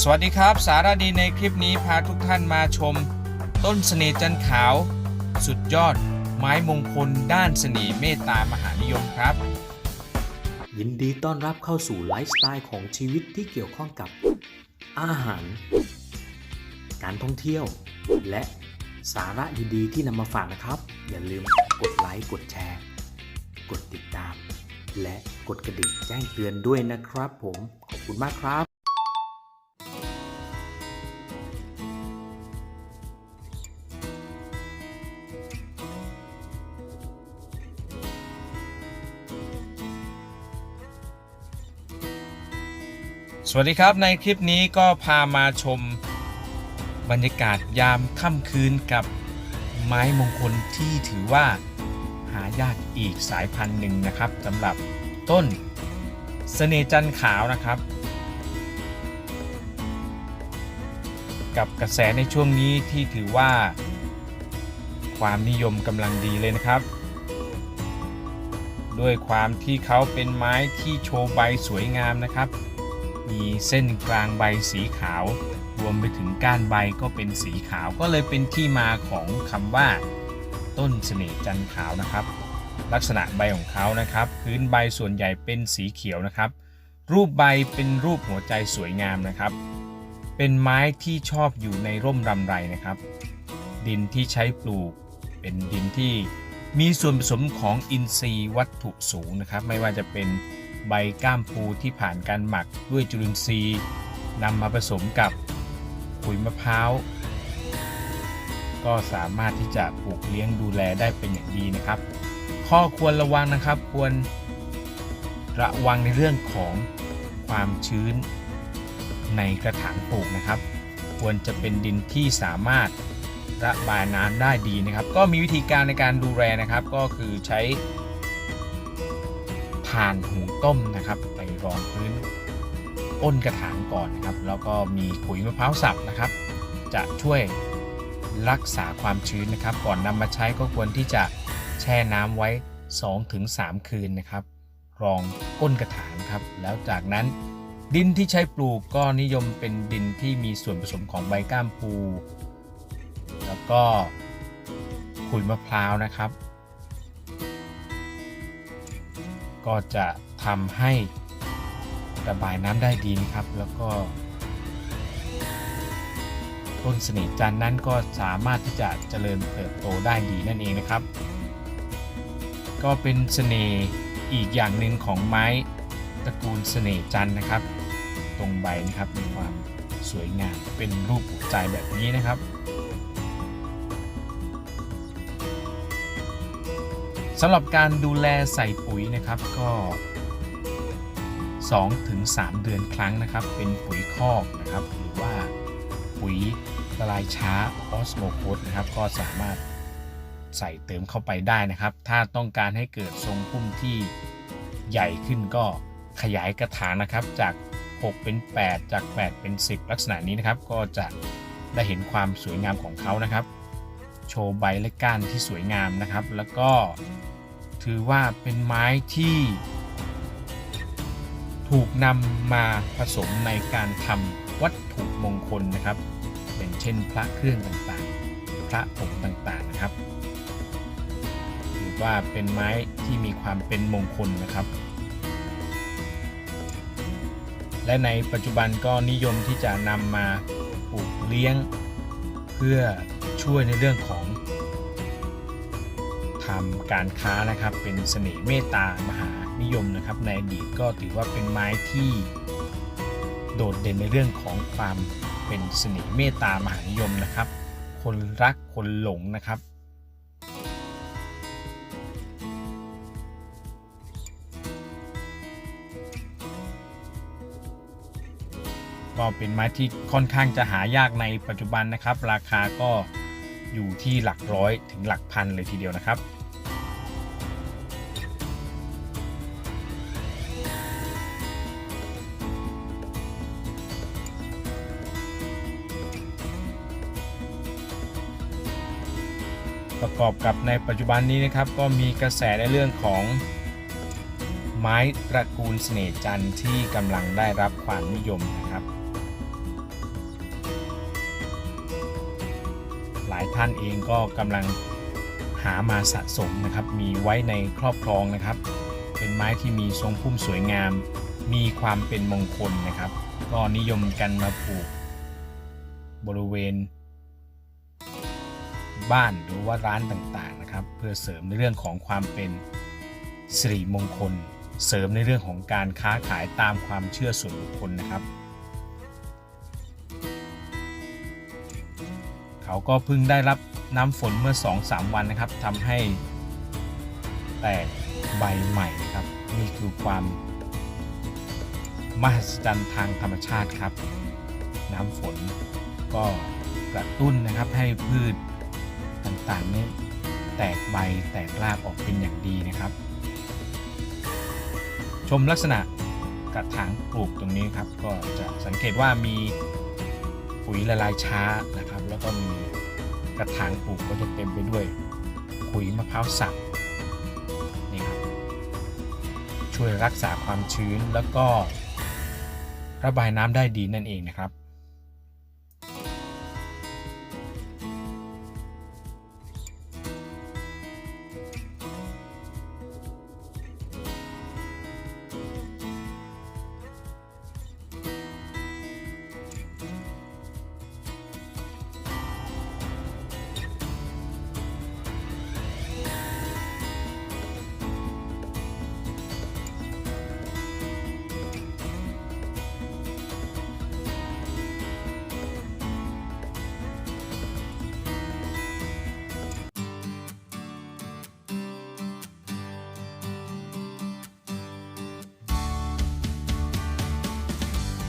สวัสดีครับ สาระดีในคลิปนี้พาทุกท่านมาชม ต้นเสน่จันขาว สุดยอด ไม้มงคลด้านเสน่ห์เมตตามหานิยมครับ ยินดีต้อนรับเข้าสู่ไลฟ์สไตล์ของชีวิตที่เกี่ยวข้องกับ อาหาร การท่องเที่ยว และสาระดีๆที่นำมาฝากนะครับ อย่าลืมกดไลค์กดแชร์ กดติดตาม และกดกระดิ่งแจ้งเตือนด้วยนะครับผมขอบคุณมากครับ สวัสดีครับในคลิปนี้ก็พามาชมบรรยากาศยามค่ำคืนกับไม้มงคลที่ถือว่าหายากอีกสายพันธุ์หนึ่งนะครับสำหรับต้นเสน่จันขาวนะครับ กับกระแสในช่วงนี้ที่ถือว่า ความนิยมกำลังดีเลยนะครับ ด้วยความที่เขาเป็นไม้ที่โชว์ใบสวยงามนะครับ มีเส้นกลางใบสีขาว รวมไปถึงก้านใบก็เป็นสีขาว ก็เลยเป็นที่มาของคำว่า ต้นเสน่ห์จันขาวนะครับ ลักษณะใบของเขานะครับ พื้นใบส่วนใหญ่เป็นสีเขียวนะครับ รูปใบเป็นรูปหัวใจสวยงามนะครับ เป็นไม้ที่ชอบอยู่ในร่มรำไรนะครับ ดินที่ใช้ปลูก เป็นดินที่มีส่วนผสมของอินทรีย์วัตถุสูงนะครับ ไม่ว่าจะเป็น ใบก้ามปูที่ผ่านการหมักด้วยจุลินทรีย์นำมาผสมกับขุยมะพร้าว ก็สามารถที่จะปลูกเลี้ยงดูแลได้เป็นอย่างดีนะครับ ข้อควรระวังนะครับควรระวังในเรื่องของความชื้นในกระถางปลูกนะครับ ควรจะเป็นดินที่สามารถระบายน้ำได้ดีนะครับ ก็มีวิธีการในการดูแลนะครับ ก็คือใช้ ถ่านหุงต้มนะครับไปรองพื้นอ้นกระถางก่อนนะครับ แล้วก็มีขุยมะพร้าวสับนะครับ จะช่วยรักษาความชื้นนะครับ ก่อนนำมาใช้ก็ควรที่จะแช่น้ำไว้ 2-3 คืนนะครับ รองก้นกระถางครับ แล้วจากนั้นดินที่ใช้ปลูกก็นิยมเป็นดินที่มีส่วนผสมของใบก้ามปู แล้วก็ขุยมะพร้าวนะครับ ก็จะทำให้ระบายน้ำได้ดีนะครับ แล้วก็ต้นเสน่ห์จันนั้นก็สามารถที่จะเจริญเติบโตได้ดีนั่นเองนะครับ ก็เป็นเสน่ห์อีกอย่างหนึ่งของไม้ตระกูลเสน่ห์จันนะครับ ตรงใบนะครับมีความสวยงามเป็นรูปหัวใจแบบนี้นะครับ สำหรับการดูแลใส่ปุ๋ยนะครับก็2ถึง3เดือนครั้งนะครับ เป็นปุ๋ยคอกนะครับ หรือว่าปุ๋ยละลายช้าออสโมโคสนะครับ ก็สามารถใส่เติมเข้าไปได้นะครับ ถ้าต้องการให้เกิดทรงพุ่มที่ใหญ่ขึ้นก็ขยายกระถางนะครับ จาก 6 เป็น 8 จาก 8 เป็น 10 ลักษณะนี้นะครับ ก็จะได้เห็นความสวยงามของเขานะครับ โชว์ใบและก้านที่สวยงามนะครับ แล้วก็ ถือว่าเป็นไม้ที่ถูกนำมาผสมในการทำวัตถุมงคลนะครับอย่างเช่นพระเครื่องต่างๆ พระผงต่างๆนะครับ ถือว่าเป็นไม้ที่มีความเป็นมงคลนะครับ และในปัจจุบันก็นิยมที่จะนำมาปลูกเลี้ยง เพื่อช่วยในเรื่องของ ทำการค้านะครับ เป็นเสน่ห์เมตตามหานิยมนะครับ ในอดีตก็ถือว่าเป็นไม้ที่โดดเด่นในเรื่องของความเป็นเสน่ห์เมตตามหานิยมนะครับ คนรักคนหลงนะครับ ก็เป็นไม้ที่ค่อนข้างจะหายากในปัจจุบันนะครับ ราคาก็ อยู่ที่หลักร้อยถึงหลักพันเลยทีเดียวนะครับประกอบกับในปัจจุบันนี้นะครับก็มีกระแสในเรื่องของไม้ตระกูลเสน่จันทร์ที่กำลังได้รับความนิยมนะครับ ลายท่านเองก็กำลังหามาสะสมนะครับ มีไว้ในครอบครองนะครับ เป็นไม้ที่มีทรงพุ่มสวยงาม มีความเป็นมงคลนะครับ ก็นิยมกันมาปลูก บริเวณ บ้านหรือว่าร้านต่างๆนะครับ เพื่อเสริมในเรื่องของความเป็นสิริมงคล เสริมในเรื่องของการค้าขายตามความเชื่อส่วนบุคคลนะครับ เขาก็เพิ่งได้รับน้ำฝนเมื่อ 2-3 วันนะครับทำให้แตกใบใหม่นะครับนี่คือความมหัศจรรย์ทางธรรมชาติครับ น้ำฝนก็กระตุ้นนะครับให้พืชต่างๆนี้แตกใบแตกรากออกเป็นอย่างดีนะครับ ชมลักษณะกระถางปลูกตรงนี้ครับ ก็จะสังเกตว่ามีปุ๋ยละลายช้านะครับ แล้วก็มีกระถางปลูกก็จะเต็มไปด้วยขุยมะพร้าวสับนี่ครับช่วยรักษาความชื้นแล้วก็ระบายน้ำได้ดีนั่นเองนะครับ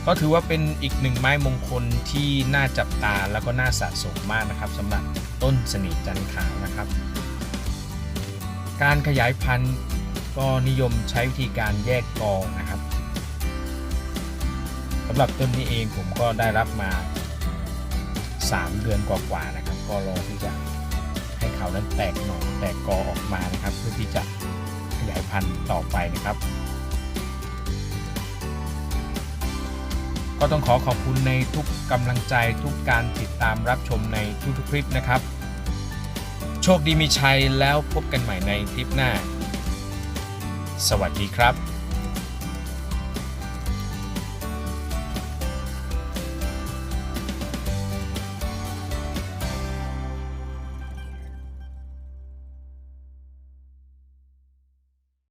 ก็ถือว่าเป็นอีกหนึ่งไม้มงคลที่น่าจับตาแล้วก็น่าสะสมมากนะครับสำหรับต้นสนิทจันทร์ขาวนะครับ การขยายพันธุ์ก็นิยมใช้วิธีการแยกกอนะครับสำหรับต้นนี้เองผมก็ได้รับมา 3 เดือนกว่าๆนะครับ ก็รอที่จะให้เขานั้นแตกหน่อแตกกอออกมานะครับ เพื่อที่จะขยายพันธุ์ต่อไปนะครับ ก็ต้องขอขอบคุณในทุกกำลังใจทุกการติดตามรับชมในทุกๆคลิปนะครับ โชคดีมีชัยแล้วพบกันใหม่ในคลิปหน้า สวัสดีครับ